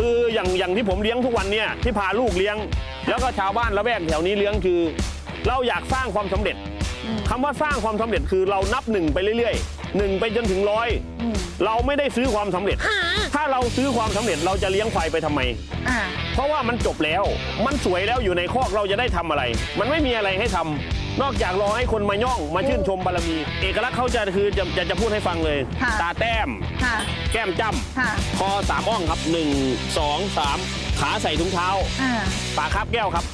คืออย่างอย่างที่ผมเลี้ยงทุกวันเนี่ยที่พาลูกเลี้ยง แล้วก็ชาวบ้านละแวกแถวนี้เลี้ยงคือ เราอยากสร้างความสำเร็จคำว่าสร้างความสำเร็จคือเรานับหนึ่งไปเรื่อยๆหนึ่งไปจนถึงร้อยอืมเราไม่ได้ซื้อความสำเร็จ ถ้าเราซื้อความสำเร็จเราจะเลี้ยงควายไปทำไม อ่า เพราะว่ามันจบแล้ว มันสวยแล้วอยู่ในคอกเราจะได้ทำอะไร มันไม่มีอะไรให้ทำ นอกจากรอให้คนมาย่องมาชื่นชมบารมี เอกลักษณ์เขาจะคือจะจะจะพูดให้ฟังเลย ค่ะ ตาแต้ม ค่ะ แก้มจ้ค่ะำคอสามอ่องครับหนึ่งสองสามขาใส่ถุงเท้า อ่าปากคาบแก้วครับ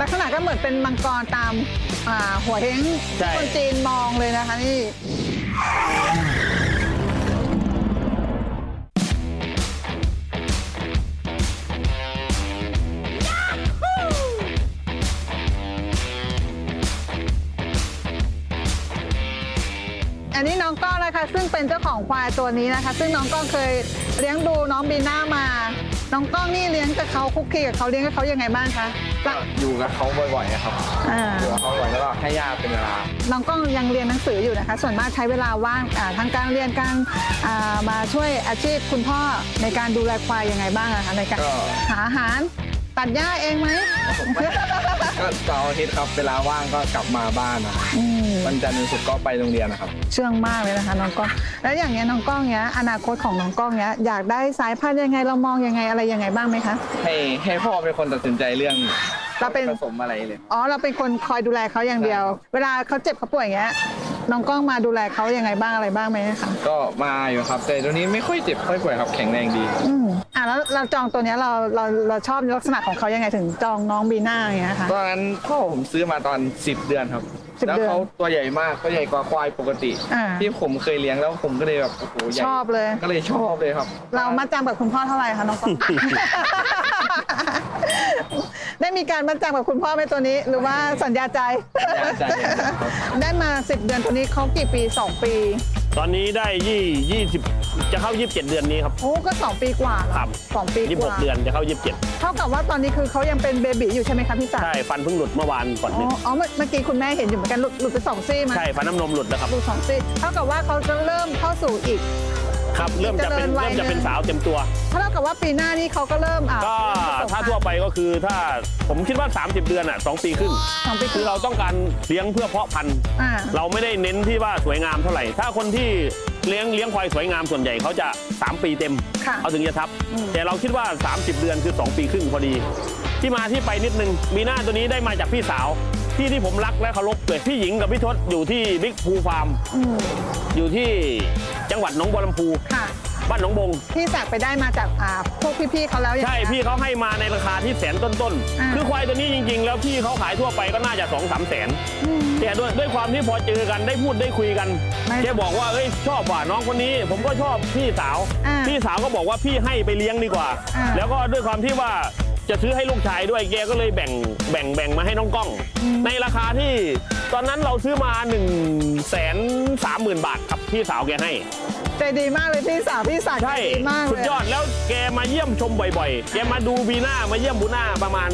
ลักษณะก็เหมือนเป็นมังกรตามอ่าหัวเฮงใช่ คนจีนมองเลยนะคะนี่ อันนี้น้องก้องนะคะ ซึ่งเป็นเจ้าของควายตัวนี้นะคะ ซึ่งน้องก้องเคยเลี้ยงดูน้องบีน่ามา น้องก้องนี่เลี้ยงกับเขาคุกคีกับเขาเลี้ยงกับเขายังไงบ้างคะก็อยู่กับเขาบ่อยๆครับอ่าอยู่กับเขาบ่อยแล้วก็ให้ยาเป็นเวลา น้องก้องยังเรียนหนังสืออยู่นะคะ ส่วนมากใช้เวลาว่างอ่าทางการเรียนการอ่ามาช่วยอาชีพคุณพ่อในการดูแลควายยังไงบ้างอะคะในการก็ หาอาหารตัดหญ้าเองไหม ก็เสาร์อาทิตย์ครับเวลาว่างก็กลับมาบ้านนะครับอืมวันจันทร์ถึงศุกร์ก็ไปโรงเรียนนะครับ เชื่องมากเลยนะคะน้องก้อง แล้วอย่างเงี้ยน้องก้องเนี้ยอนาคตของน้องก้องเนี้ยอยากได้สายพันธุ์ยังไงเรามองยังไงอะไรยังไงบ้างไหมคะ ให้ให้พ่อเป็นคนตัดสินใจเรื่องเราเป็น ผสมอะไรเลย อ๋อเราเป็นคนคอยดูแลเขาอย่างเดียว เวลาเขาเจ็บเขาป่วยอย่างเงี้ย น้องก้องมาดูแลเขายังไงบ้างอะไรบ้างไหมคะก็มาอยู่ครับ แต่ตัวนี้ไม่ค่อยเจ็บค่อยป่วยครับแข็งแรงดี อืมอะแล้วเราจองตัวเนี้ยเราเราเราชอบลักษณะของเขายังไงถึงจองน้องบีน่าอย่างเงี้ยค่ะ ตอนนั้นพ่อผมซื้อมาตอน 10 เดือนครับ 10แล้วเดือนเขาตัวใหญ่มากตัวใหญ่กว่าควายปกติ อ่า ที่ผมเคยเลี้ยงแล้วผมก็เลยแบบโอ้โหใหญ่ชอบเลย ก็เลยชอบเลยครับ เรามาจำกับคุณพ่อเท่าไหร่คะน้องก้อง ได้มีการมัดจำกับคุณพ่อไหมตัวนี้ หรือว่าสัญญาใจ สัญญาใจครับ ได้มา 10 เดือนตัวนี้เขากี่ปี 2 ปี ตอนนี้ได้ยี่ยี่สิบจะเข้ายี่สิบเจ็ดเดือนนี้ครับ โอ้ก็ 2 ปีกว่าแล้วครับ สองปียี่กสิบหว่ากเดือนจะเข้ายี่สิบเจ็ดเท่ากับว่าตอนนี้คือเขายังเป็นเบบีอยู่ใช่ไหมคะพี่จ๋าใช่ฟันเพิ่งหลุดเมื่อวานก่อนอ๋หอนึ่งอ๋อเมื่อเมื่อกี้คุณแม่เห็นอยู่เหมือนกันหลุดหลุดไปสองซี่มา ใช่ฟันน้ำนมหลุดแล้วครับหลุดสองซี่เท่ากับว่าเขาจะเริ่มเข้าสู่อีก ครับ เริ่มจะเป็นเจริญวัยเริ่มจะเป็นหนึ่งสาวเต็มตัว เท่ากับว่าปีหน้านี้เขาก็เริ่มอะก็เริ่มประสบถ้าทั่วไปก็คือถ้าผมคิดว่า 30 เดือนอะสองปีครึ่งสองปีคือเราต้องการเลี้ยงเพื่อเพาะพันธุ์ อ่า เราไม่ได้เน้นที่ว่าสวยงามเท่าไหร่ ถ้าคนที่เลี้ยงเลี้ยงควายสวยงามส่วนใหญ่เขาจะ 3 ปีเต็ม ค่ะเขาถึงจะทับ อืม แต่เราคิดว่า 30 เดือนคือ 2 ปีครึ่งพอดี ที่มาที่ไปนิดนึงมีหน้าตัวนี้ได้มาจากพี่สาว ที่ที่ผมรักและเคารพเลยพี่หญิงกับพี่ทศอยู่ที่บิ๊กพูฟาร์มอืมอยู่ที่จังหวัดหนองบัวลำพูค่ะ บ้านหนองบงพี่ศักดิ์ไปได้มาจากอ่าพวกพี่ๆเขาแล้วอย่างใช่เงี้ยพี่เขาให้มาในราคาที่แสนต้นอ่าๆคือควายตัวนี้จริง ๆ แล้วพี่เขาขายทั่วไปก็น่าจะสองสามแสนอืมแต่ด้วยด้วยความที่พอเจอกันได้พูดได้คุยกันไม่แกบอกว่าเอ้ยชอบว่ะน้องคนนี้ ผมก็ชอบพี่สาวอ่าพี่สาวก็บอกว่าพี่ให้ไปเลี้ยงดีกว่าอ่าแล้วก็ด้วยความที่ว่า จะซื้อให้ลูกชายด้วยแกก็เลยแบ่งแบ่งแบ่งมาให้น้องกล้อง ในราคาที่ตอนนั้นเราซื้อมา1นึ่งแสนสามหมื่นบาทครับพี่สาวแกให้ ใจดีมากเลยพี่สาวพี่ศักดิ์ใช่ใจดีมากเลยสุดยอดแล้วแกมาเยี่ยมชมบ่อยๆ แกมาดูบีน่ามาเยี่ยมบูน่าประมาณ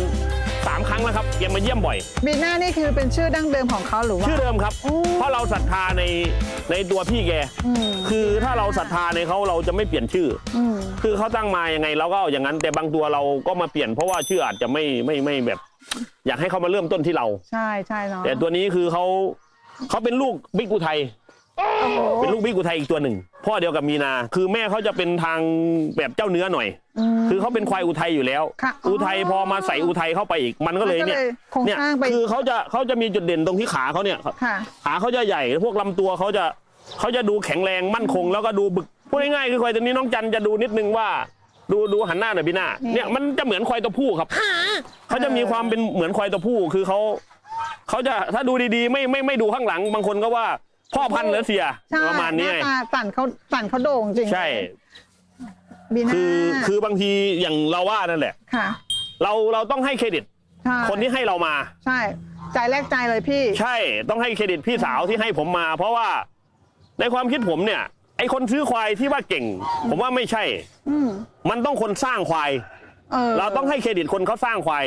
3 ครั้งแล้วครับแกมาเยี่ยมบ่อย บีน่านี่คือเป็นชื่อดั้งเดิมของเขาหรือว่า ชื่อเดิมครับ โอ้ เพราะเราศรัทธาในในตัวพี่แก อืมคือถ้าเราศรัทธาในเขาเราจะไม่เปลี่ยนชื่อ อืมคือเขาตั้งมายังไงเราก็เอาอย่างนั้นแต่บางตัวเราก็มาเปลี่ยนเพราะว่าชื่ออาจจะไม่ไม่ไม่แบบ อยากให้เขามาเริ่มต้นที่เรา ใช่ใช่เนาะแต่ตัวนี้คือเขาเขาเป็นลูกบิ๊กอุทัยโอ้โห เป็นลูกบิ๊กอุทัยอีกตัวหนึ่ง พ่อเดียวกับมีนา คือแม่เขาจะเป็นทางแบบเจ้าเนื้อหน่อยมคือเขาเป็นควายอุทัยอยู่แล้ว ค่ะอ๋ออุอุทัยพอมาใส่อุทัยเข้าไปอีก มันก็เลยมันก็เนี่ยเลยโครงเนี่ยสร้างไป คือเขาจะเขาจะมีจุดเด่นตรงที่ขาเขาเนี่ย ค่ะ ขาเขาจะใหญ่ พวกลำตัวเขาจะเขาจะดูแข็งแรงมั่นคง แล้วก็ดูบึกพูดง่ายๆคือควายตัวนี้น้องจันจะดูนิดนึงว่า ดูดูหันหน้าหน่อยพี่หน้านี่ เนี่ยมันจะเหมือนควายตัวผู้ครับเขาจะมีความเป็นเหมือนควายตัวผู้คือเขาเขาจะถ้าดูดีๆ ไม่ไม่ไม่ดูข้างหลัง บางคนก็ว่า พ่อพันธุ์เหรือเสียใช่ประมาณนี้หไง น้าตาสั่นเขาสั่นเขาโด่งจริงใช่ บีน่าคือคือบางทีอย่างเราว่านั่นแหละ ค่ะเราเราต้องให้เครดิต ใช่คนที่ให้เรามา ใช่ ใจแรกใจเลยพี่ ใช่ต้องให้เครดิตพี่สาวที่ให้ผมมา เพราะว่าในความคิดผมเนี่ย ไอคนซื้อควายที่ว่าเก่ง ผมว่าไม่ใช่ อืมมันต้องคนสร้างควาย เออเราต้องให้เครดิตคนเขาสร้างควาย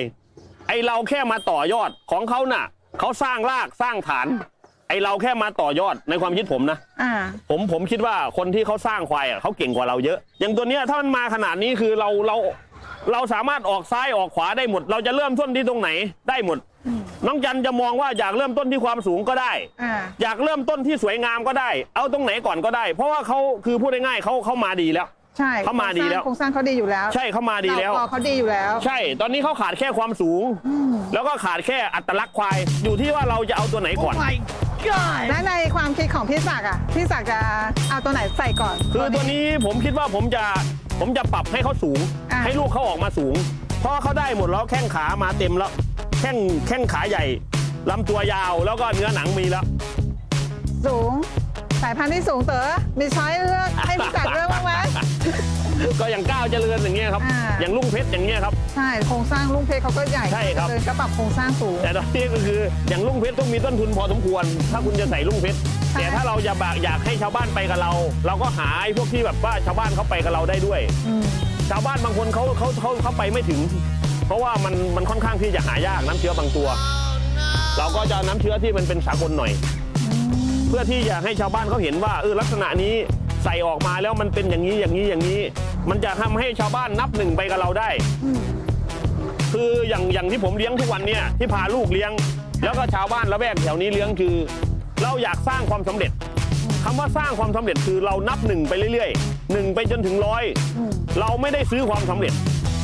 ไอเราแค่มาต่อยอดของเขาน่ะเขาสร้างรากสร้างฐาน ไอเราแค่มาต่อยอดในความคิดผมนะ อ่า ผมผมคิดว่าคนที่เขาสร้างควายอะเขาเก่งกว่าเราเยอะ อย่างตัวเนี้ยถ้ามันมาขนาดนี้คือเราเราเราสามารถออกซ้ายออกขวาได้หมด เราจะเริ่มต้นที่ตรงไหนได้หมด น้องจันจะมองว่าอยากเริ่มต้นที่ความสูงก็ได้ อ่า อยากเริ่มต้นที่สวยงามก็ได้ เอาตรงไหนก่อนก็ได้ เพราะว่าเขาคือพูดง่ายๆเขาเขามาดีแล้ว ใช่เขามาดีแล้ว โครงสร้างเขาดีอยู่แล้วใช่เขามาดีแล้วดาวคอเขาดีอยู่แล้ว ใช่ ตอนนี้เขาขาดแค่ความสูง แล้วก็ขาดแค่อัตลักษณ์ควาย อยู่ที่ว่าเราจะเอาตัวไหนก่อน และในความคิดของพี่ศักดิ์อะ พี่ศักดิ์จะเอาตัวไหนใส่ก่อน คือตัวนี้ผมคิดว่าผมจะผมจะปรับให้เขาสูง อะ ให้ลูกเขาออกมาสูง เพราะว่าเขาได้หมดแล้วแข้งขามาเต็มแล้ว แข้งแข้งขาใหญ่ลำตัวยาวแล้วก็เนื้อหนังมีแล้ว สูง สายพันธุ์ที่สูงเต๋อมีช้อยเลือกให้พี่ศักดิ์เลือกบ้างไหม ก็อย่างก้าวเจริญอย่างเงี้ยครับ อ่า อย่างลุงเพชรอย่างเงี้ยครับ ใช่โครงสร้างลุงเพชรเขาก็ใหญ่ใช่ครับ เลยก็ปรับโครงสร้างสูง แต่ตอนนี้ก็คืออย่างลุงเพชรต้องมีต้นทุนพอสมควร ถ้าคุณจะใส่ลุงเพชรใช่ แต่ถ้าเราจะบากอยากให้ชาวบ้านไปกับเรา เราก็หาไอ้พวกที่แบบว่าชาวบ้านเขาไปกับเราได้ด้วย อืมชาวบ้านบางคนเขาเขาเขาเขาไปไม่ถึง เพราะว่ามันมันค่อนข้างที่จะหายากน้ำเชื้อบางตัว เราก็จะเอาน้ำเชื้อที่มันเป็นสากลหน่อย เพื่อที่จะให้ชาวบ้านเขาเห็นว่าเออลักษณะนี้ใส่ออกมาแล้วมันเป็นอย่างนี้อย่างนี้อย่างนี้ มันจะทำให้ชาวบ้านนับหนึ่งไปกับเราได้ คืออย่างอย่างที่ผมเลี้ยงทุกวันเนี่ยที่พาลูกเลี้ยง แล้วก็ชาวบ้านละแวกแถวนี้เลี้ยงคือ เราอยากสร้างความสำเร็จคำว่าสร้างความสำเร็จคือเรานับหนึ่งไปเรื่อยๆหนึ่งไปจนถึงร้อยอืมเราไม่ได้ซื้อความสำเร็จ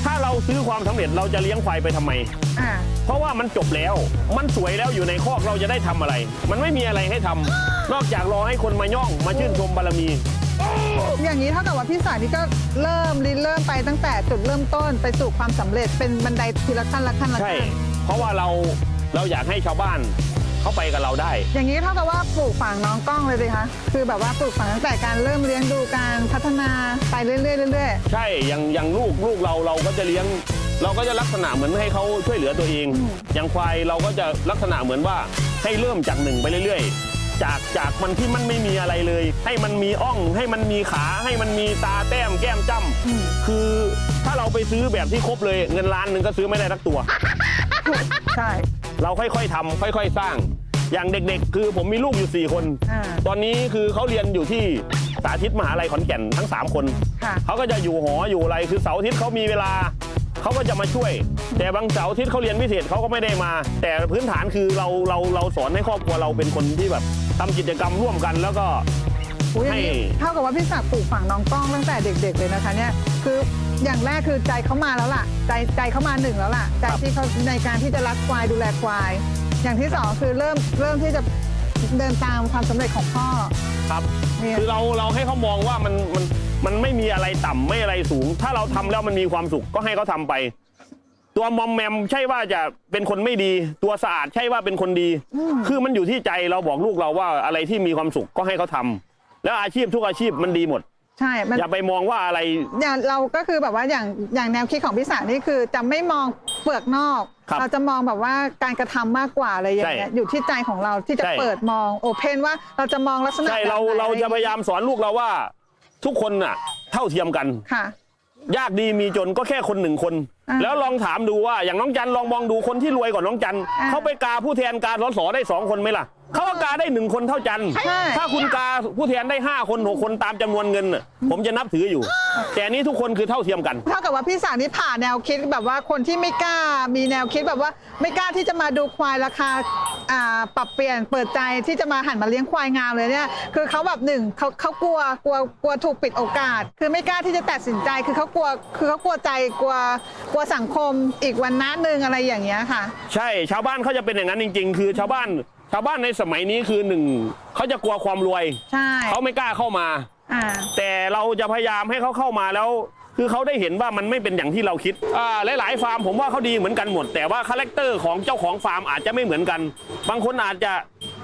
ถ้าเราซื้อความสำเร็จเราจะเลี้ยงควายไปทำไมอ่าเพราะว่ามันจบแล้ว มันสวยแล้วอยู่ในคอกเราจะได้ทำอะไร มันไม่มีอะไรให้ทำนอกจากรอให้คนมาย่องมาชื่นชมบารมี อย่างนี้เท่ากับว่าพี่ศักดิ์นี่ก็เริ่มริเริ่มไปตั้งแต่จุดเริ่มต้นไปสู่ความสำเร็จเป็นบันไดทีละขั้นละขั้นละใช่ ขั้นเพราะว่าเราเราอยากให้ชาวบ้านเขาไปกับเราได้ อย่างนี้เท่ากับว่าปลูกฝังน้องกล้องเลยสิคะคือแบบว่าปลูกฝังตั้งแต่การเริ่มเลี้ยงดูการพัฒนาไปเรื่อยๆเรื่อยใช่อย่างอย่างลูกลูกเราเราก็จะเลี้ยง เราก็จะลักษณะเหมือนให้เขาช่วยเหลือตัวเอง อย่างควายเราก็จะลักษณะเหมือนว่าให้เริ่มจากหนึ่งไปเรื่อยๆ จากจากมันที่มันไม่มีอะไรเลย ให้มันมีอ่อง ให้มันมีขาให้มันมีตาแต้มแก้มจ้ำอืมคือถ้าเราไปซื้อแบบที่ครบเลยเงินล้านหนึ่งก็ซื้อไม่ได้ทักตัวๆใช่ เราค่อยๆทำค่อย ๆ สร้าง อย่างเด็กๆ คือผมมีลูกอยู่ 4 คนอ่าตอนนี้คือเขาเรียนอยู่ที่สาธิตมหาลัยขอนแก่นทั้ง 3 คนค่ะเขาก็จะอยู่หออยู่อะไรคือเสาร์อาทิตย์เขามีเวลาเขาก็จะมาช่วย แต่บางเสาร์อาทิตย์เขาเรียนพิเศษเขาก็ไม่ได้มา แต่พื้นฐานคือเราเราเราสอนให้ครอบครัวเราเป็นคนที่แบบ ทำกิจกรรมร่วมกันแล้วก็ อุ๊ยอย่างนี้ให้ เท่ากับว่าพี่ศักดิ์ปลูกฝังน้องกล้องตั้งแต่เด็ก ๆ เลยนะคะเนี่ยคืออย่างแรกคือใจเขามาแล้วล่ะ ใจใจเขามาหนึ่งแล้วล่ะใจที่เขาในการที่จะรักควายดูแลควาย อย่างที่สองคือเริ่มเริ่มที่จะเดินตามความสำเร็จของพ่อ ครับ เนี่ย คือเราเราให้เขามองว่ามันมันมันไม่มีอะไรต่ำไม่อะไรสูง ถ้าเราทำแล้วมันมีความสุขก็ให้เขาทำไป ตัวมอมแมมใช่ว่าจะเป็นคนไม่ดี ตัวสะอาดใช่ว่าเป็นคนดี คือมันอยู่ที่ใจเราบอกลูกเราว่าอะไรที่มีความสุขก็ให้เขาทำแล้วอาชีพทุกอาชีพมันดีหมด ใช่มัน อย่าไปมองว่าอะไร อย่างเราก็คือแบบว่าอย่างอย่างแนวคิดของพี่สานี่คือจะไม่มองเปลือกนอก ครับเราจะมองแบบว่าการกระทำมากกว่าอะไรอย่างเงี้ยใช่อยู่ที่ใจของเราที่จะใช่ เปิดมองโอเพนว่าเราจะมองลักษณะใช่เราแบบไหนเราจะพยายามสอนลูกเราว่า ทุกคนน่ะ เท่าเทียมกัน ค่ะ ยากดีมีจนก็แค่คนหนึ่งคนอ่า แล้วลองถามดูว่าอย่างน้องจันลองมองดูคนที่รวยกว่าน้องจันอ่าเขาไปกาผู้แทนการสสได้สองคนไหมล่ะ เขาก็กาได้หนึ่งคนเท่าจัน ใช่ ถ้าคุณกาผู้แทนได้ห้าคนหกคนตามจำนวนเงินน่ะผมจะนับถืออยู่ แต่อันนี้ทุกคนคือเท่าเทียมกัน เท่ากับว่าพี่สานี่ผ่าแนวคิดแบบว่าคนที่ไม่กล้ามีแนวคิดแบบว่า ไม่กล้าที่จะมาดูควายราคาอ่าปรับเปลี่ยนเปิดใจที่จะมาหันมาเลี้ยงควายงามเลยเนี่ยคือเขาแบบหนึ่งเขาเขากลัวกลัวกลัวถูกปิดโอกาส คือไม่กล้าที่จะตัดสินใจ คือเขากลัวคือเขากลัวใจกลัวกลัวสังคมอีกวันน้าหนึ่งอะไรอย่างเงี้ยค่ะ ใช่ ชาวบ้านเขาจะเป็นอย่างนั้นจริง ๆ คือชาวบ้านชาวบ้านในสมัยนี้คือหนึ่งเขาจะกลัวความรวย ใช่เขาไม่กล้าเข้ามา อ่า แต่เราจะพยายามให้เขาเข้ามาแล้ว คือเขาได้เห็นว่ามันไม่เป็นอย่างที่เราคิดอ่าหลาย ๆ ฟาร์มผมว่าเขาดีเหมือนกันหมด แต่ว่าคาแรคเตอร์ของเจ้าของฟาร์มอาจจะไม่เหมือนกัน บางคนอาจจะ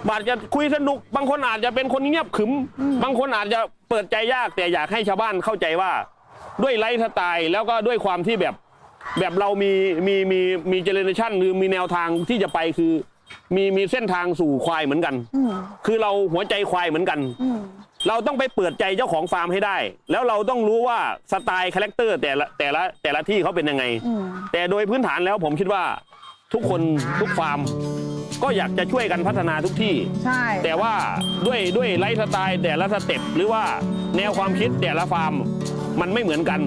อาจจะคุยสนุก บางคนอาจจะเป็นคนเงียบขรึม บางคนอาจจะเปิดใจยาก แต่อยากให้ชาวบ้านเข้าใจว่า ด้วยไลฟ์สไตล์แล้วก็ด้วยความที่แบบแบบเรามีมีมีมีเจเนอเรชันหรือมีแนวทางที่จะไปคือ มีมีเส้นทางสู่ควายเหมือนกัน อืมคือเราหัวใจควายเหมือนกัน อืมเราต้องไปเปิดใจเจ้าของฟาร์มให้ได้ แล้วเราต้องรู้ว่าสไตล์คาแรคเตอร์แต่ละแต่ละแต่ละที่เขาเป็นยังไง อืม แต่โดยพื้นฐานแล้วผมคิดว่าทุกคนทุกฟาร์ม ก็อยากจะช่วยกันพัฒนาทุกที่ ใช่แต่ว่าด้วยด้วยไลฟ์สไตล์แต่ละสเต็ปหรือว่าแนวความคิดแต่ละฟาร์มมันไม่เหมือนกัน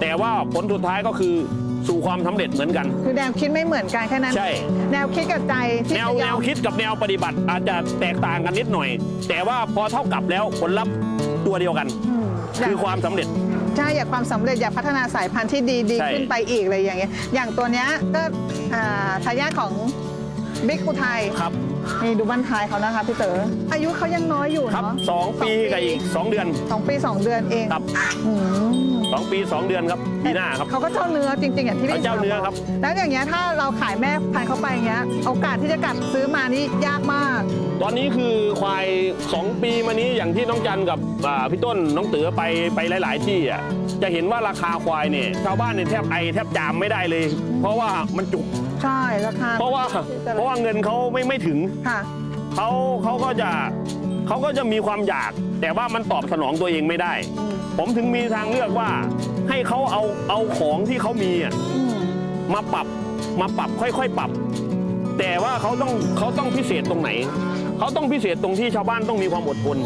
แต่ว่าผลสุดท้ายก็คือ สู่ความสำเร็จเหมือนกัน คือแนวคิดไม่เหมือนกันแค่นั้นใช่ แนวคิดกับใจที่แนวจะยแนอวมคิดกับแนวปฏิบัติอาจจะแตกต่างกันนิดหน่อย แต่ว่าพอเท่ากับแล้วผลลัพธ์ตัวเดียวกัน อืมอยากคือความสำเร็จ ใช่อยากความสำเร็จอยากพัฒนาสายพันธุ์ที่ดีดีใช่ ขึ้นไปอีกอะไรอย่างเงี้ยอย่างตัวเนี้ยก็อ่าทายาทของ บิ๊กอุทัยครับนี่ดูบ้านท้ายเขานะคะพี่เต๋ออายุเขายังน้อยอยู่ครับเนาะสองปีกับอีกสองเดือน สองปีสองเดือนเองครับ อืมสองปีสองเดือนครับปีหน้าครับ เขาก็เจ้าเนื้อจริงๆอย่างที่พี่เขาเจ้าเนื้อครับ แล้วอย่างเงี้ยถ้าเราขายแม่พันธุ์เข้าไปอย่างเงี้ยโอกาสที่จะกลับซื้อมานี่ยากมาก ตอนนี้คือควาย 2 ปีมานี้อย่างที่น้องจันกับอ่าพี่ต้นน้องเต๋อไปไปหลาย ๆ ที่อะจะเห็นว่าราคาควายเนี่ยชาวบ้านเนี่ยแทบไอแทบจามไม่ได้เลย เพราะว่ามันจุก ใช่ราคาเพราะว่าเพราะว่าเงินเขาไม่ไม่ถึงค่ะเขาเขาก็จะเขาก็จะมีความอยาก แต่ว่ามันตอบสนองตัวเองไม่ได้อืมผมถึงมีทางเลือกว่าให้เขาเอาเอาของที่เขามีอะอืมมาปรับมาปรับค่อยๆปรับ แต่ว่าเขาต้องเขาต้องพิเศษตรงไหนเขาต้องพิเศษตรงที่ชาวบ้านต้องมีความอดทน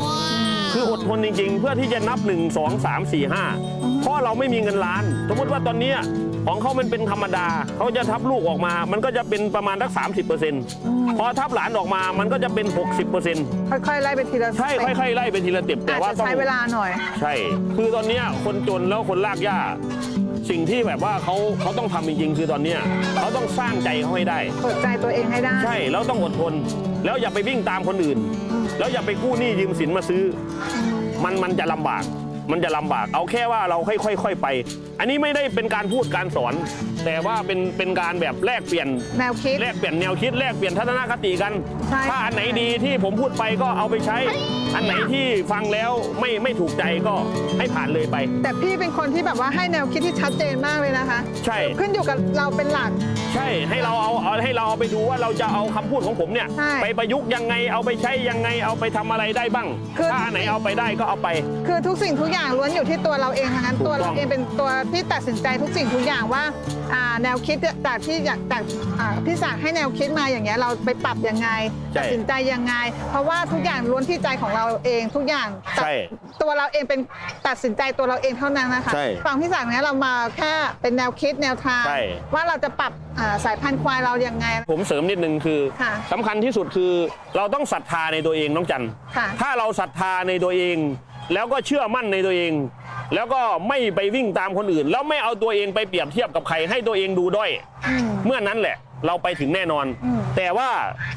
คืออดทนจริง ๆ เพื่อที่จะนับ 1 2 3 4 5เพราะเราไม่มีเงินล้าน สมมติว่าตอนเนี้ย ของเขามันเป็นธรรมดาเขาจะทับลูกออกมา มันก็จะเป็นประมาณสัก30%พอทับหลานออกมามันก็จะเป็น 60%ค่อยๆไล่ไปทีละใช่สเต็ปค่อยๆไล่ไปทีละเต็ปแต่อาจว่าจะต้องใช้เวลาหน่อย ใช่ คือตอนเนี้ยคนจนแล้วคนลากหญ้าสิ่งที่แบบว่าเขาเขาต้องทำจริงๆ คือตอนเนี้ยเขาต้องสร้างใจเขาให้ได้เปิดใจตัวเองให้ได้ ใช่แล้วต้องอดทน แล้วอย่าไปวิ่งตามคนอื่น แล้วอย่าไปกู้หนี้ยืมสินมาซื้อ มันมันจะลำบาก มันจะลำบากเอาแค่ว่าเราค่อยๆค่อยๆไป อันนี้ไม่ได้เป็นการพูดการสอน แต่ว่าเป็นเป็นการแบบแลกเปลี่ยนแนวคิด แลกเปลี่ยนแนวคิดแลกเปลี่ยนทัศนคติกัน ใช่ ถ้าอันไหนดีที่ผมพูดไปก็เอาไปใช้ อันไหนที่ฟังแล้วไม่ไม่ถูกใจก็ให้ผ่านเลยไป แต่พี่เป็นคนที่แบบว่าให้แนวคิดที่ชัดเจนมากเลยนะคะใช่ ขึ้นอยู่กับเราเป็นหลัก ใช่ให้เราเอาเอาให้เราเอาไปดูว่าเราจะเอาคำพูดของผมเนี่ย ใช่ไปประยุกต์ยังไงเอาไปใช้ยังไงเอาไปทำอะไรได้บ้าง คือ ถ้าอันไหนเอาไปได้ก็เอาไป คือทุกสิ่งทุกอย่างล้วนอยู่ที่ตัวเราเองทั้งนั้นถูกตัวต้เราองเองเป็นตัวที่ตัดสินใจทุกสิ่งทุกอย่างว่าอ่าแนวคิดจากที่อยากจากอ่าพี่ศักดิ์ให้แนวคิดมาอย่างเงี้ยเราไปปรับยังไงใช่ตัดสินใจยังไง เพราะว่าทุกอย่างล้วนที่ใจของเราเองทุกอย่างตัดใช่ตัวเราเองเป็นตัดสินใจตัวเราเองเท่านั้นนะคะใช่ฝั่งพี่ศักดิ์เนี้ยเรามาแค่เป็นแนวคิดแนวทาง ใช่ ว่าเราจะปรับอ่าสายพันธุ์ควายเรายังไง ผมเสริมนิดนึงคือค่ะสำคัญที่สุดคือเราต้องศรัทธาในตัวเองน้องจันค่ะ ถ้าเราศรัทธาในตัวเอง แล้วก็เชื่อมั่นในตัวเอง แล้วก็ไม่ไปวิ่งตามคนอื่น แล้วไม่เอาตัวเองไปเปรียบเทียบกับใครให้ตัวเองดูด้อยอืมเมื่อนั้นแหละ เราไปถึงแน่นอนอืมแต่ว่า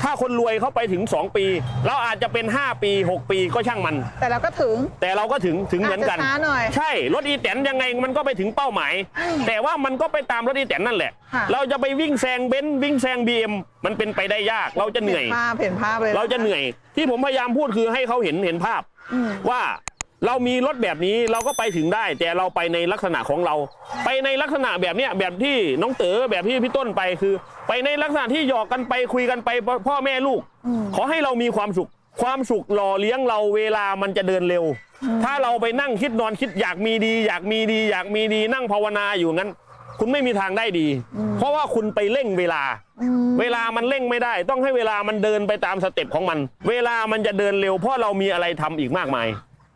ถ้าคนรวยเขาไปถึง 2 ปี เราอาจจะเป็น 5 ปี 6 ปีก็ช่างมัน แต่เราก็ถึง แต่เราก็ถึงถึงเหมือนกัน อาจจะช้าหน่อยใช่รถอีแตนยังไงมันก็ไปถึงเป้าหมายอืมแต่ว่ามันก็ไปตามรถอีแตนนั่นแหละ ค่ะ เราจะไปวิ่งแซงเบนซ์วิ่งแซงบีเอ็มมันเป็นไปได้ยากเราจะเหนื่อย เห็นภาพเห็นภาพเลย เราจะเหนื่อยที่ผมพยายามพูดคือให้เขาเห็นเห็นภาพอืมว่า เรามีรถแบบนี้เราก็ไปถึงได้ แต่เราไปในลักษณะของเรา ไปในลักษณะแบบเนี้ยแบบที่น้องเต๋อแบบที่พี่ต้นไปคือ ไปในลักษณะที่หยอกกันไปคุยกันไปพ่อพ่อแม่ลูกอืมขอให้เรามีความสุข ความสุขหล่อเลี้ยงเราเวลามันจะเดินเร็ว ถ้าเราไปนั่งคิดนอนคิดอยากมีดี อยากมีดี อยากมีดีนั่งภาวนาอยู่งั้น คุณไม่มีทางได้ดี เพราะว่าคุณไปเร่งเวลาอืมเวลามันเร่งไม่ได้ ต้องให้เวลามันเดินไปตามสเต็ปของมัน เวลามันจะเดินเร็ว เพราะเรามีอะไรทำอีกมากมาย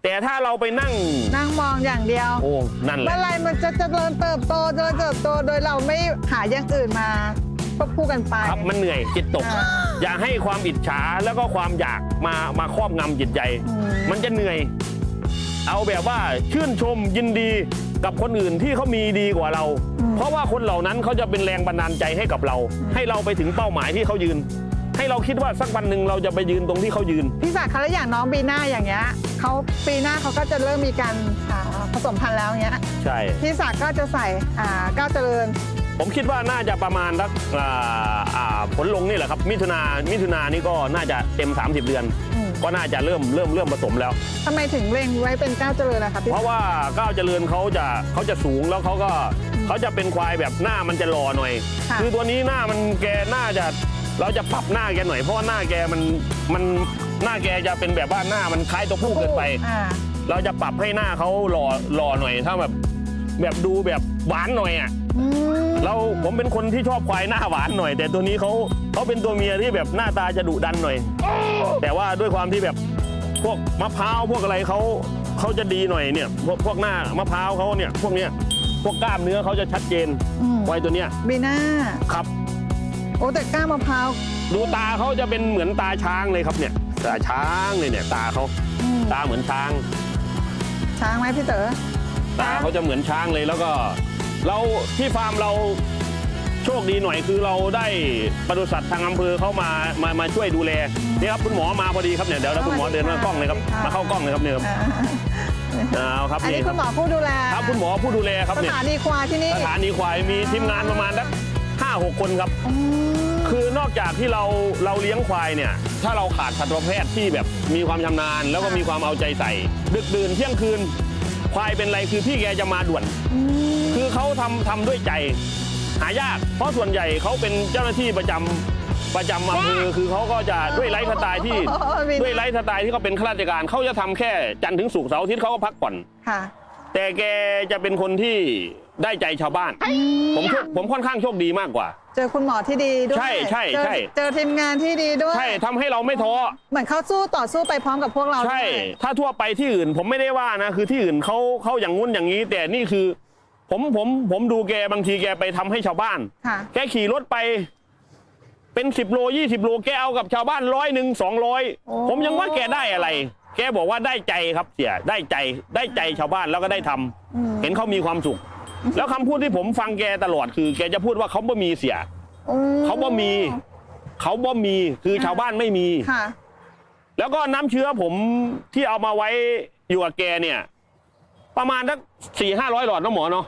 แต่ถ้าเราไปนั่ง นั่งมองอย่างเดียว โอ้ นั่นแหเมื่ละ อไหรมันจะเจริญเติบโตเจริญเติบโตโดยเราไม่หาอย่างอื่นมาควบคู่กันไป ครับมันเหนื่อยจิตตก อ่าอย่าให้ความอิจฉาแล้วก็ความอยากมามาครอบงำจิตใจ อืม มันจะเหนื่อย เอาแบบว่าชื่นชมยินดีกับคนอื่นที่เขามีดีกว่าเรา เพราะว่าคนเหล่านั้นเขาจะเป็นแรงบันดาลใจให้กับเรา ให้เราไปถึงเป้าหมายที่เขายืน ให้เราคิดว่าสักวันหนึ่งเราจะไปยืนตรงที่เขายืน พี่ศักดิ์คะแล้วอย่างน้องบีน่าอย่างเงี้ยเขาปีหน้าเขาก็จะเริ่มมีการอ่าผสมพันธุ์แล้วเงี้ยใช่ พี่ศักดิ์ก็จะใส่อ่าก้าวเจริญ ผมคิดว่าน่าจะประมาณสักอ่าอ่าผลลงนี่แหละครับ มิถุนามิถุนานี่ก็น่าจะเต็ม 30 เดือน อืม ก็น่าจะเริ่มเริ่มเริ่มผสมแล้ว ทำไมถึงเล็งไว้เป็นก้าวเจริญนะคะพี่เพราะว่าก้าวเจริญเขาจะเขาจะสูงแล้วเขาก็เขาจะเป็นควายแบบหน้ามันจะหล่อหน่อย ค่ะ คือตัวนี้หน้ามันแกหน้าจะ เราจะปรับหน้าแกหน่อยเพราะว่าหน้าแกมันมันหน้าแกจะเป็นแบบว่าหน้ามันคล้ายตัวผู้เกินไป อ่าเราจะปรับให้หน้าเขาหล่อหล่อหน่อยถ้าแบบแบบดูแบบหวานหน่อยอะ อืมเราผมเป็นคนที่ชอบควายหน้าหวานหน่อย แต่ตัวนี้เขาเขาเป็นตัวเมียที่แบบหน้าตาจะดุดันหน่อย แต่ว่าด้วยความที่แบบพวกมะพร้าวพวกอะไรเขาเขาจะดีหน่อยเนี่ยพวกพวกหน้ามะพร้าวเขาเนี่ยพวกเนี้ยพวกกล้ามเนื้อเขาจะชัดเจนอืมควายตัวเนี้ยบีน่าครับ โอ้แต่ก้านมะพร้าวดูตาเขาจะเป็นเหมือนตาช้างเลยครับเนี่ยตาช้างเลยเนี่ย ตาเขาอืมตาเหมือนช้าง ช้างไหมพี่เต๋อ ตาเขาจะเหมือนช้างเลยแล้วก็ เราที่ฟาร์มเราโชคดีหน่อยคือเราได้ปศุสัตว์ทางอำเภอเขามามามาช่วยดูแลนี่ครับคุณหมอมาพอดีครับเนี่ยเดี๋ยวแล้วคุณหมอเดินมากล้องเลยครับมาเข้ากล้องเลยครับเนี่ยครับอ่าเอาครับอันนี้นี่คคุรับณหมอผู้ดูแลครับคุณหมอผู้ดูแลครับสเนี่ยถานีควายที่นี่สถานีควายมีทีมงานประมาณสัก ห้าหกคนครับอืมคือนอกจากที่เราเราเลี้ยงควายเนี่ย ถ้าเราขาดสัตวแพทย์ที่แบบมีความชำนาญ แล้วก็มีความเอาใจใส่ ดึกดื่นเที่ยงคืน ควายเป็นไรคือพี่แกจะมาด่วนอืมคือเขาทำทำด้วยใจ หายาก เพราะส่วนใหญ่เขาเป็นเจ้าหน้าที่ประจำประจำอำเภอคือเขาก็จะด้วยไลฟ์สไตล์ที่โอ้มีด้วยไลฟ์สไตล์ที่เขาเป็นข้าราชการเขาจะทำแค่จันทร์ถึงศุกร์เสาร์อาทิตย์เขาก็พักผ่อน ค่ะ แต่แกจะเป็นคนที่ ได้ใจชาวบ้าน ผมโชคผมค่อนข้างโชคดีมากกว่า เจอคุณหมอที่ดีด้วยใช่ใช่เจอใช่ เจอทีมงานที่ดีด้วย ใช่ทำให้เราไม่ท้อ เหมือนเขาสู้ต่อสู้ไปพร้อมกับพวกเราใช่ ด้วยถ้าทั่วไปที่อื่นผมไม่ได้ว่านะ คือที่อื่นเขาเขาอย่างงู้นอย่างนี้ แต่นี่คือ ผมผมผมดูแกบางทีแกไปทำให้ชาวบ้าน ค่ะ แกขี่รถไป เป็นสิบโลยี่สิบโลแกเอากับชาวบ้านร้อยหนึ่งสองร้อยโอ้ ผมยังว่าแกได้อะไร แกบอกว่าได้ใจครับเสียได้ใจได้ใจชาวบ้านแล้วก็ได้ทำอืม เห็นเขามีความสุข แล้วคำพูดที่ผมฟังแกตลอดคือ แกจะพูดว่าเขาบ่มีเสีย อืมเขาบ่มี เขาบ่มีคือชาวบ้านไม่มี ค่ะ แล้วก็น้ำเชื้อผมที่เอามาไว้อยู่กับแกเนี่ย ประมาณสักสี่ห้าร้อยหลอดนะหมอเนาะ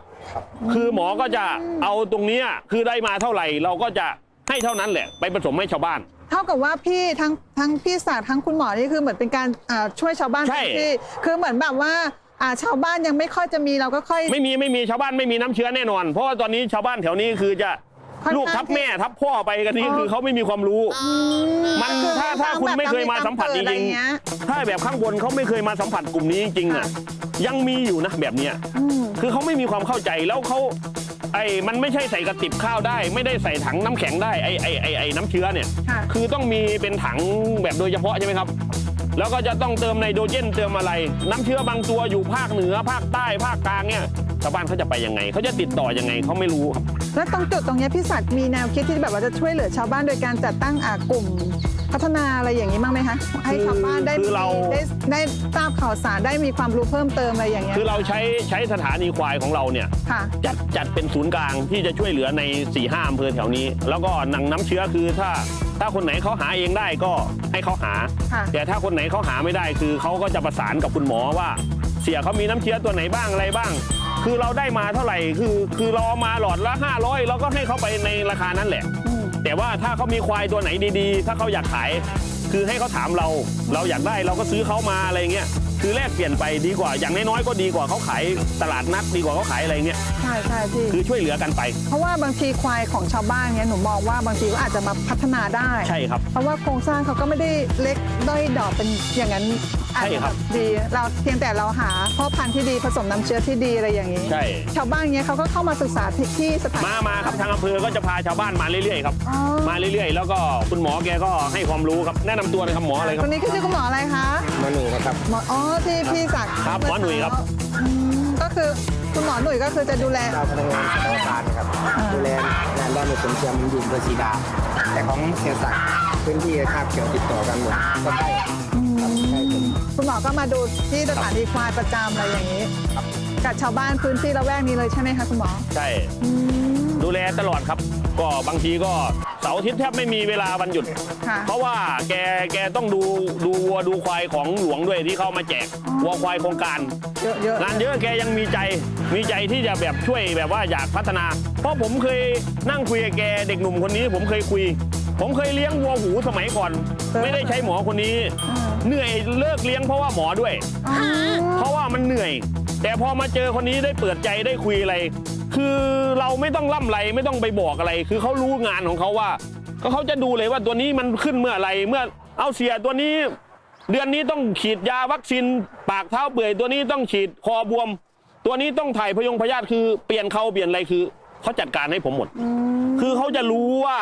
คือหมอก็จะเอาตรงเนี้ยคือได้มาเท่าไหร่ เราก็จะให้เท่านั้นแหละ ไปผสมให้ชาวบ้านเท่ากับว่าพี่ทั้งทั้งพี่ศาสตร์ทั้งคุณหมอนี่คือเหมือนเป็นการอ่าช่วยชาวบ้านใช่ที่คือเหมือนแบบว่าอ่าชาวบ้านยังไม่ค่อยจะมีเราก็ค่อย ไม่มีไม่มีชาวบ้านไม่มีน้ำเชื้อแน่นอน เพราะว่าตอนนี้ชาวบ้านแถวนี้คือจะค่อนข้างลูกทับแม่ทับพ่อไปกันนี่คือเขาไม่มีความรู้ มันคือถ้าถ้าให้คุณแบบไม่เคยมาสัมผัสจตาเกิดอะไรริงเงี้ยๆถ้าแบบข้างบนเขาไม่เคยมาสัมผัสกลุ่มนี้จริงๆอะค่ะยังมีอยู่นะแบบเนี้ยอืมคือเขาไม่มีความเข้าใจแล้วเขาไอ้มันไม่ใช่ใส่กระติบข้าวได้ ไม่ได้ใส่ถังน้ำแข็งได้ไอ้ไอ้ไอ้ไอ้น้ำเชื้อเนี่ย ค่ะคือต้องมีเป็นถังแบบโดยเฉพาะใช่ไหมครับ แล้วก็จะต้องเติมไนโตรเจนเติมอะไร น้ำเชื้อบางตัวอยู่ภาคเหนือ ภาคใต้ภาคกลางเนี่ยชาวบ้านเขาจะไปยังไงเขาจะติดต่อยังไงเขาไม่รู้ครับแล้วตรงจุดตรงเนี้ยพี่ศักดิ์มีแนวคิดที่แบบว่าจะช่วยเหลือชาวบ้านโดยการจัดตั้งอ่ากลุ่มพัฒนาอะไรอย่างนี้บ้างไหมคะให้ชาวบ้านได้คือเราได้ได้ทราบข่าวสารได้มีความรู้เพิ่มเติมอะไรอย่างเงี้ยคือเราใช้ใช้สถานีควายของเราเนี่ยค่ะจัดจัดเป็นศูนย์กลางที่จะช่วยเหลือใน4ี่ห้าอำเภอแถวนี้ แล้วก็หนังน้ำเชื้อคือถ้า ถ้าคนไหนเขาหาเองได้ก็ให้เขาหา ค่ะแต่ถ้าคนไหนเขาหาไม่ได้คือเขาก็จะประสานกับคุณหมอว่า เสียเขามีน้ำเชื้อตัวไหนบ้างอะไรบ้าง คือเราได้มาเท่าไหร่คือคือเราเอามาหลอดละ 500เราก็ให้เขาไปในราคานั้นแหละ อืมแต่ว่าถ้าเขามีควายตัวไหนดีๆ ถ้าเขาอยากขาย คือให้เขาถามเรา เราอยากได้เราก็ซื้อเขามาอะไรเงี้ย คือแลกเปลี่ยนไปดีกว่า อย่างน้อยๆก็ดีกว่าเขาขายตลาดนัดดีกว่าเขาขายอะไรเงี้ย ใช่ใช่พี่ คือช่วยเหลือกันไป เพราะว่าบางทีควายของชาวบ้านเนี้ยหนูมองว่าบางทีก็อาจจะมาพัฒนาได้ ใช่ครับ เพราะว่าโครงสร้างเขาก็ไม่ได้เล็กด้อยดอกเป็นอย่างนั้นอาจใช่จะครับ แบบดีเราเพียงแต่เราหาพ่อพันธุ์ที่ดีผสมน้ำเชื้อที่ดีอะไรอย่างนี้ ใช่ ชาวบ้านเนี้ยเขาก็เข้ามาศึกษาที่ที่สถานมามาครับทางอำเภอก็จะพาชาวบ้านมาเรื่อยๆครับ อ๋อมาเรื่อยๆ แล้วก็คุณหมอแกก็ให้ความรู้ครับ แนะนำตัวเลยครับหมออะไรคครับนนี้คือชื่อคุณหมออะไรคะ มาหนึ่งนะครับ หมออ๋อที่พี่ศักดิ์ครับหมอหนุ่ยครับ อืมก็คือ คุณหมอหนุ่ยก็คือจะดูแล เจ้าพนักงานราชการครับ ดูแลงานด้านในสมเชียมอยู่อำเภอศรีดา แต่ของเสียศักดิ์พื้นที่คาบเกี่ยวติดต่อกันหมดก็ใกล้อืมใกล้ผมคุณหมอก็มาดูที่สถานีควายประจำอะไรอย่างนี้ กับชาวบ้านพื้นที่ละแวกนี้เลยใช่ไหมคะคุณหมอ ใช่ อืม ดูแลตลอดครับ ก็บางทีก็เสาร์อาทิตย์แทบไม่มีเวลาวันหยุด ค่ะ เพราะว่าแกแกต้องดูดูวัวดูควายของหลวงด้วยที่เขามาแจกอ๋อวัวควายโครงการ เยอะเยอะงานเยอะแกยังมีใจมีใจที่จะแบบช่วยแบบว่าอยากพัฒนา เพราะผมเคยนั่งคุยกับแกเด็กหนุ่มคนนี้ ผมเคยคุย ผมเคยเลี้ยงวัวหูสมัยก่อน ไม่ได้ใช้หมอคนนี้อ่าเหนื่อยเลิกเลี้ยงเพราะว่าหมอด้วยอ๋อเพราะว่ามันเหนื่อย แต่พอมาเจอคนนี้ได้เปิดใจได้คุยอะไร คือเราไม่ต้องล่ำไรไม่ต้องไปบอกอะไร คือเขารู้งานของเขาว่า ก็เขาจะดูเลยว่าตัวนี้มันขึ้นเมื่อไหรเมื่อเอาเสียตัวนี้ เดือนนี้ต้องฉีดยาวัคซีนปากเท้าเปื่อยตัวนี้ต้องฉีดคอบวม ตัวนี้ต้องถ่ายพยงพยาธิคือเปลี่ยนเขาเปลี่ยนอะไรคือเขาจัดการให้ผมหมดอืมคือเขาจะรู้ว่า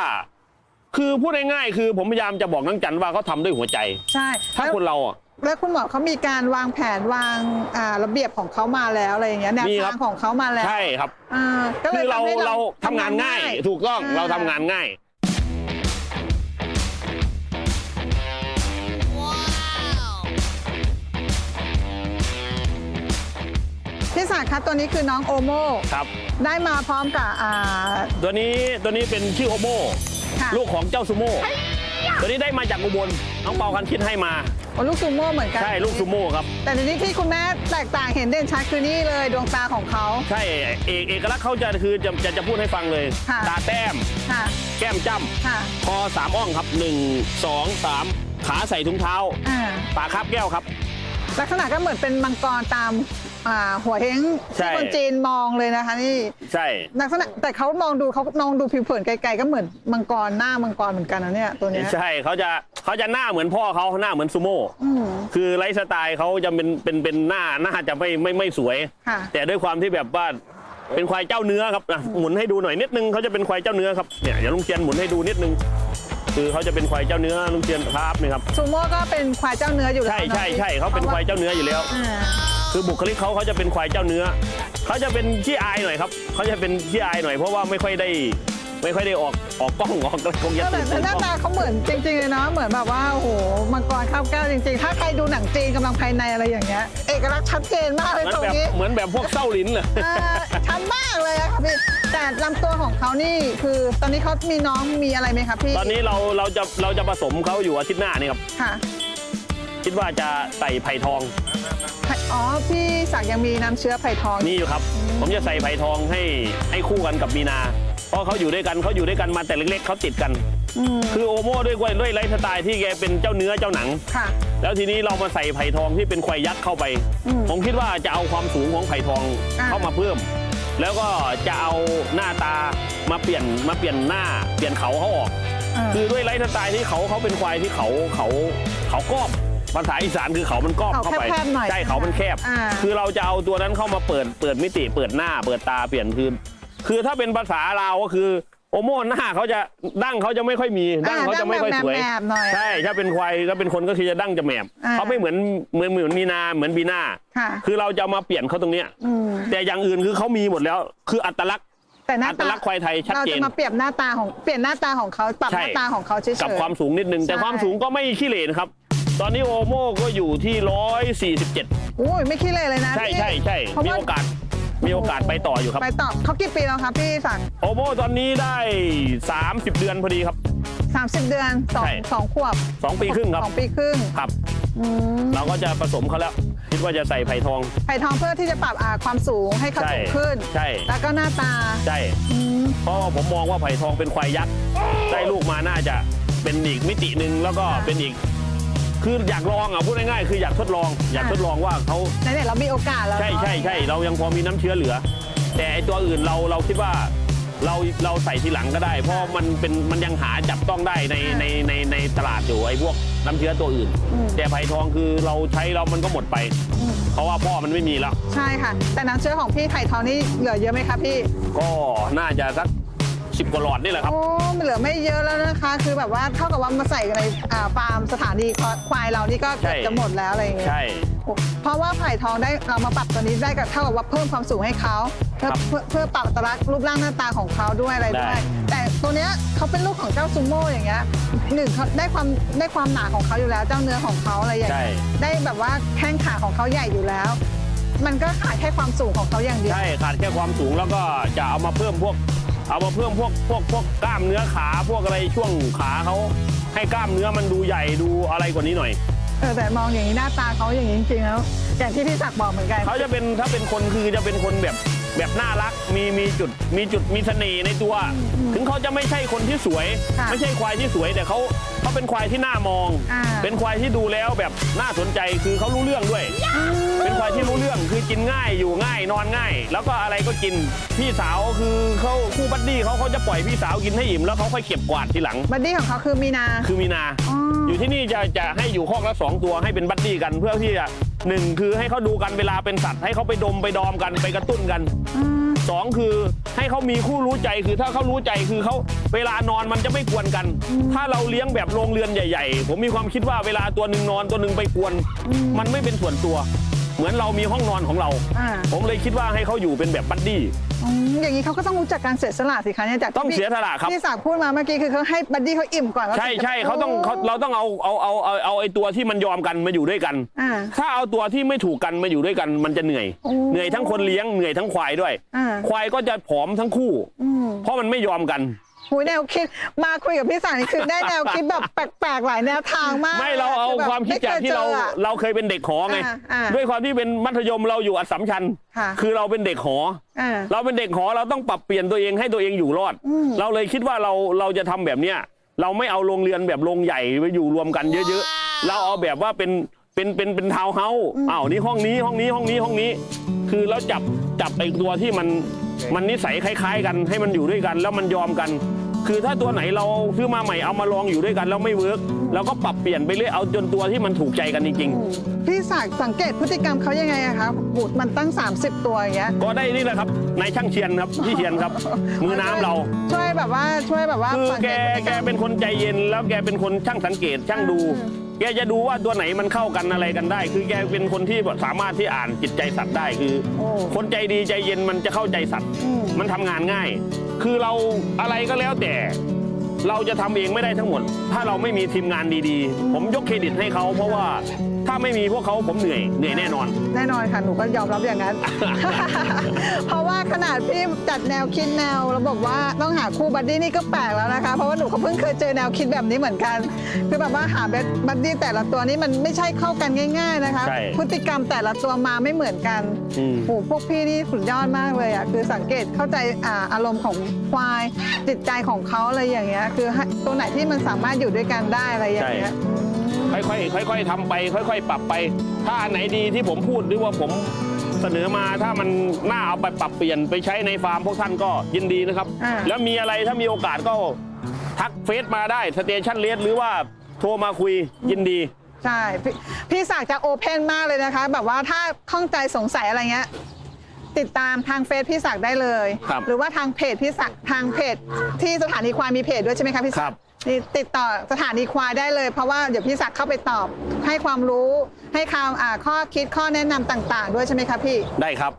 คือพูดง่ายๆคือผมพยายามจะบอกนังจันว่าเขาทำด้วยหัวใจ ใช่ ถ้าแล้วคนเราอะ แล้วคุณหมอเขามีการวางแผนวางอ่าระเบียบของเขามาแล้วอะไรอย่างเงี้ยแนวมีครัทาบ งของเขามาแล้วใช่ครับ อ่าก็เลคืยอเราทำให้เราทำงานง่าย ถูกต้องเราทำงานง่าย พี่ศักดิ์ครับตัวนี้คือน้องโอโมครับ ได้มาพร้อมกับอ่าตัวนี้ตัวนี้เป็นชื่อโอโมค่ะลูกของเจ้าซูโม่ ตัวนี้ได้มาจากอุบลน้องเปาคันคิดให้มา โอ้ลูกซูโม่เหมือนกันใช่ลูกซูโม่ครับ แต่ทีนี้ที่คุณแม่แตกต่างเห็นเด่นชัดคือนี่เลยดวงตาของเขา ใช่เอกเอกลักษณ์เขาจะคือจะจะจะพูดให้ฟังเลย ค่ะ ตาแต้ม ค่ะ แก้มจ้ค่ะำคอสามอ่องครับหนึ่งสองสามขาใส่ถุงเท้าอ่า ปากคาบแก้วครับ ลักษณะก็เหมือนเป็นมังกรตาม อ่าหัวเฮงใช่ ที่คนจีนมองเลยนะคะนี่ใช่ ลักษณะแต่เขามองดูเขามองดูผิวเผินไกลๆก็เหมือนมังกรหน้ามังกรเหมือนกันนะเนี่ยตัวเนี้ยใช่เขาจะเขาจะหน้าเหมือนพ่อเขาหน้าเหมือนซูโม่อืมคือไลฟ์สไตล์เขาจะเป็นเป็นเป็นหน้าหน้าจะไม่ไม่ไม่สวย ค่ะ แต่ด้วยความที่แบบว่าเป็นควายเจ้าเนื้อครับนะหมุนให้ดูหน่อยนิดนึงเขาจะเป็นควายเจ้าเนื้อครับเนี่ยเดี๋ยวลุงเชียนหมุนให้ดูนิดนึง คือเขาจะเป็นควายเจ้าเนื้อลุงเชียนครับนี่ครับซูโม่ก็เป็นควายเจ้าเนื้ออยู่แล้วใช่นะใช่ใช่เขาเป็นควายเจ้าเนื้ออยู่แล้ว อ่า คือบุคลิกเขาเขาจะเป็นควายเจ้าเนื้อเขาจะเป็นขี้อายหน่อยครับเขาจะเป็นขี้อายหน่อยเพราะว่าไม่ค่อยได้ไม่ค่อยได้ออกออกกล้องออกคงจะก็แต่ตื่นหน้าเต้นตาเขาเหมือนจริงๆเลยเนาะเหมือนแบบว่าโอ้โหมังกรข้าวแก้วจริงๆ ถ้าใครดูหนังจีนกำลังภายในอะไรอย่างเงี้ยเอกลักษณ์ชัดเจนมากเลยเหมือนตรงแบบนี้เหมือนแบบพวกเส้าลิ้นเลยเออชัดมากเลยอะค่ะพี่แต่ลำตัวของเขานี่คือตอนนี้เขามีน้องมีอะไรไหมครับพี่ตอนนี้เราเราจะเราจะผสมเขาอยู่อาทิตย์หน้านี่ครับค่ะ คิดว่าจะใส่ไผ่ทอง อ๋อพี่ศักดิ์ยังมีน้ำเชื้อไผ่ทอง นี่อยู่ครับ ผมจะใส่ไผ่ทองให้ให้คู่กันกับมีนา เพราะเขาอยู่ด้วยกันเขาอยู่ด้วยกันมาแต่เล็กๆเขาติดกัน อืมคือโอโม่ด้วยด้วยด้วยไลฟ์สไตล์ที่แกเป็นเจ้าเนื้อเจ้าหนัง ค่ะ แล้วทีนี้เรามาใส่ไผ่ทองที่เป็นควายยักษ์เข้าไป อืมผมคิดว่าจะเอาความสูงของไผ่ทองอ่า เข้ามาเพิ่ม แล้วก็จะเอาหน้าตามาเปลี่ยนมาเปลี่ยนหน้าเปลี่ยนเขาเขาออกเออคือด้วยไลฟ์สไตล์ที่เขาเขาเป็นควายที่เขาเขาเขาก้อม ภาษาอีสานคือเขามันก้อมเขาเข้าไปแคบๆหน่อยใช่เขามันแคบ อ่า คือเราจะเอาตัวนั้นเข้ามาเปิดเปิดมิติเปิดหน้าเปิดตาเปลี่ยนคือ คือถ้าเป็นภาษาลาวก็คือ โอโม่หน้าเขาจะดั้งเขาจะไม่ค่อยมีดั้งเขาจะไม่ค่อยสวยแมบๆหน่อย ใช่ถ้าเป็นควายถ้าเป็นคนก็คือจะดั้งจะแหมบอ่า เขาไม่เหมือนเหมือนเหมือนมีนาเหมือนบีนาค่ะคือเราจะเอามาเปลี่ยนเขาตรงเนี้ย อืมแต่อย่างอื่นคือเขามีหมดแล้ว คืออัตลักษณ์แต่หน้าอัตตาลักษณ์ควายไทยชัดเราเจจะน มาเปรียบหน้าตาของเปลี่ยนหน้าตาของเขาปรับใช่ หน้าตาของเขาเฉยๆ กับความสูงนิดนึง แต่ใช่ ความสูงก็ไม่ขี้เหร่นะครับ ตอนนี้โอโม่ก็อยู่ที่ 147อุ้ยไม่ขี้เลยเลยนะใช่พี่ใช่ใช่เพราะมีว่าโอกาสมีโอกาสไปต่ออยู่ครับ ไปต่อเขากี่ปีแล้วครับพี่ศักดิ์โอโม่ตอนนี้ได้ 30 เดือนพอดีครับ สามสิบเดือนสองใช่ สองขวบ2ปีครึ่งครับสองปีครึ่งครับ อืมเราก็จะผสมเขาแล้ว คิดว่าจะใส่ไผ่ทอง ไผ่ทองเพื่อที่จะปรับอ่าความสูงให้เขาใช่สูงขึ้น ใช่ แล้วก็หน้าตาใช่ อืมเพราะว่าผมมองว่าไผ่ทองเป็นควายยักษ์ ได้ลูกมาน่าจะเป็นอีกมิติหนึ่งแล้วก็เป็นอีก คืออยากลองอะพูดง่ายๆคืออยากทดลอง อยากทดลองว่าเขาไหนๆเรามีโอกาสแล้วใช่เนอะใช่ใช่เรายังพอมีน้ำเชื้อเหลือ แต่ไอตัวอื่นเราเราคิดว่าเราเราใส่ทีหลังก็ได้ เพราะมันเป็นมันยังหาจับต้องได้ในในในในตลาดอยู่ไอพวกน้ำเชื้อตัวอื่น แต่ไผ่ทองคือเราใช้เรามันก็หมดไป เพราะว่าพ่อมันไม่มีแล้ว ใช่ค่ะ แต่น้ำเชื้อของพี่ไผ่ทองนี่เหลือเยอะไหมคะพี่ ก็น่าจะสัก สิบกว่าหลอดนี่แหละครับ โอ้เหลือไม่เยอะแล้วนะคะ คือแบบว่าเท่ากับว่ามาใส่ในอ่าฟาร์มสถานีควายเรานี่ก็เกือบใช่จะหมดแล้วอะไรอย่างเงี้ย ใช่ เพราะว่าไผ่ทองได้เรามาปรับตัวนี้ได้กับเท่ากับว่าเพิ่มความสูงให้เขาเพื่อครับเพื่อเพื่อปรับอัตลักษณ์รูปร่างหน้าตาของเขาด้วยอะไรด้วยได้แต่ตัวเนี้ยเขาเป็นลูกของเจ้าซูโม่อย่างเงี้ยหนึ่งเขาได้ความได้ความหนาของเขาอยู่แล้ว เจ้าเนื้อของเขาอะไรอย่างใช่ เงี้ยได้แบบว่าแข้งขาของเขาใหญ่อยู่แล้ว มันก็ขาดแค่ความสูงของเขาอย่างเดียว ใช่ขาดแค่ความสูงแล้วก็จะเอามาเพิ่มพวก เอามาเพิ่มพวกพวกพวกกล้ามเนื้อขาพวกอะไรช่วงขาเขาให้กล้ามเนื้อมันดูใหญ่ดูอะไรกว่านี้หน่อยเออแต่มองอย่างนี้หน้าตาเขาอย่างนี้จริงๆแล้วอย่างที่พี่ศักดิ์บอกเหมือนกันเขาจะเป็นถ้าเป็นคนคือจะเป็นคนแบบแบบน่ารักมีมีจุดมีจุดมีเสน่ห์ในตัว ถึงเขาจะไม่ใช่คนที่สวยค่ะไม่ใช่ควายที่สวยแต่เขา เขาเป็นควายที่น่ามอง อ่า เป็นควายที่ดูแล้วแบบน่าสนใจคือเขารู้เรื่องด้วย เป็นควายที่รู้เรื่องคือกินง่ายอยู่ง่ายนอนง่าย แล้วก็อะไรก็กินพี่สาวคือเขาคู่บัดดี้เขาเขาจะปล่อยพี่สาวกินให้อิ่มแล้วเขาค่อยเก็บกวาดทีหลัง บัดดี้ของเขาคือมีนา คือมีนา อ๋ออยู่ที่นี่จะจะให้อยู่คอกละสองตัวให้เป็นบัดดี้กันเพื่อที่จะหนึ่งคือให้เขาดูกันเวลาเป็นสัตว์ให้เขาไปดมไปดอมกันไปกระตุ้นกัน อืม สองคือให้เขามีคู่รู้ใจคือถ้าเขารู้ใจคือเขาเวลานอนมันจะไม่กวนกัน ถ้าเราเลี้ยงแบบโรงเรือนใหญ่ ๆ ผมมีความคิดว่าเวลาตัวหนึ่งนอนตัวหนึ่งไปกวน มันไม่เป็นส่วนตัว เหมือนเรามีห้องนอนของเรา อ่าผมเลยคิดว่าให้เขาอยู่เป็นแบบบัดดี้ อืมอย่างนี้เขาก็ต้องรู้จักการเสียสละสิคะเนี่ยจากที่ต้องเสียสละครับ ที่สากพูดมาเมื่อกี้คือเขาให้บัดดี้เขาอิ่มก่อนแล้วใช่ถึจะใช่เขาต้องเขาเราต้องเอาเอาเอาเอาเอาไอ้ตัวที่มันยอมกันมาอยู่ด้วยกัน อ่า ถ้าเอาตัวที่ไม่ถูกกันมาอยู่ด้วยกันมันจะเหนื่อย โอ้เหนื่อยทั้งคนเลี้ยงเหนื่อยทั้งควายด้วย อ่า ควายก็จะผอมทั้งคู่ อืม เพราะมันไม่ยอมกัน หูยแนวคิดมาคุยกับพี่สารนี่คือได้แนวคิดแบบแปลกๆหลายแนวทางมากไม่เราเอาแบบความคิดจากที่เราไม่คยจออะเราเคยเป็นเด็กหอไงอ่าอ่าด้วยความที่เป็นมัธยมเราอยู่อัสสัมชัญค่ะคือเราเป็นเด็กหออ่าเราเป็นเด็กหอเราต้องปรับเปลี่ยนตัวเองให้ตัวเองอยู่รอด อืม เราเลยคิดว่าเราเราจะทำแบบเนี้ยเราไม่เอาโรงเรือนแบบโรงใหญ่ไปอยู่รวมกันเยอะ ๆ เราเอาแบบว่าเป็น เป็นเป็นเป็นทาวน์เฮาส์อ้าวนี่ห้องนี้ห้องนี้ห้องนี้ห้องนี้ คือเราจับจับไอ้ตัวที่มันมันนิสัยคล้าย ๆ กันให้มันอยู่ด้วยกัน แล้วมันยอมกัน คือถ้าตัวไหนเราซื้อมาใหม่เอามาลองอยู่ด้วยกันแล้วไม่เวิร์กเราก็ปรับเปลี่ยนไปเรื่อยเอาจนตัวที่มันถูกใจกันจริงพี่สากสังเกตพฤติกรรมเขายังไงอะคะบูดมันตั้ง 30 ตัวอย่างเงี้ยๆ ก็ได้นี่แหละครับนายช่างเชียนครับพี่เชียนครับ มือน้ำเรา ช่วยแบบว่าช่วยแบบว่าคือสังแกเตพฤติแกรรม เป็นคนใจเย็นแล้วแกเป็นคนช่างสังเกตช่างดู อืม แกจะดูว่าตัวไหนมันเข้ากันอะไรกันได้ คือแกเป็นคนที่สามารถที่อ่านจิตใจสัตว์ได้คือโอ้คนใจดีใจเย็นมันจะเข้าใจสัตว์อืมมันทำงานง่าย คือเราอะไรก็แล้วแต่ เราจะทำเองไม่ได้ทั้งหมด ถ้าเราไม่มีทีมงานดีๆ ผมยกเครดิตให้เขาเพราะว่าถ้าไม่มีพวกเขาผมเหนื่อยเหนื่อยแน่นอน แน่นอนค่ะหนูก็ยอมรับอย่างนั้น เพราะว่าขนาดพี่จัดแนวคิดแนวแล้วบอกว่าต้องหาคู่บัดดี้นี่ก็แปลกแล้วนะคะ เพราะว่าหนูก็เพิ่งเคยเจอแนวคิดแบบนี้เหมือนกัน คือแบบว่าหาบัดดี้แต่ละตัวนี่มันไม่ใช่เข้ากันง่าย ๆนะคะใช่พฤติกรรมแต่ละตัวมาไม่เหมือนกันอืมโอ้โหพวกพี่นี่สุดยอดมากเลยอะคือสังเกตเข้าใจอ่าอารมณ์ของควายจิตใจของเขาอะไรอย่างเงี้ยคือให้ตัวไหนที่มันสามารถอยู่ด้วยกันได้อะไรอย่างเงี้ย ค่อยๆค่อย ๆทำไป ค่อย ๆ ปรับไป ถ้าอันไหนดีที่ผมพูดหรือว่าผมเสนอมาถ้ามันน่าเอาไปปรับเปลี่ยนไปใช้ในฟาร์มพวกท่านก็ยินดีนะครับ อ่า แล้วมีอะไรถ้ามีโอกาสก็ทักเฟซมาได้สเตชันเลสหรือว่าโทรมาคุยยินดี ใช่พี่พี่ศักดิ์จะโอเพนมากเลยนะคะ แบบว่าถ้าข้องใจสงสัยอะไรเงี้ย ติดตามทางเฟซพี่ศักดิ์ได้เลย ครับ หรือว่าทางเพจพี่ศักดิ์ทางเพจที่สถานีควายมีเพจด้วยใช่ไหมคะพี่ศักดิ์ นี่ติดต่อสถานีควายได้เลย เพราะว่าเดี๋ยวพี่ศักดิ์เข้าไปตอบ ให้ความรู้ให้คำอ่าข้อคิดข้อแนะนำต่าง ๆ ด้วยใช่ไหมคะพี่ ได้ครับ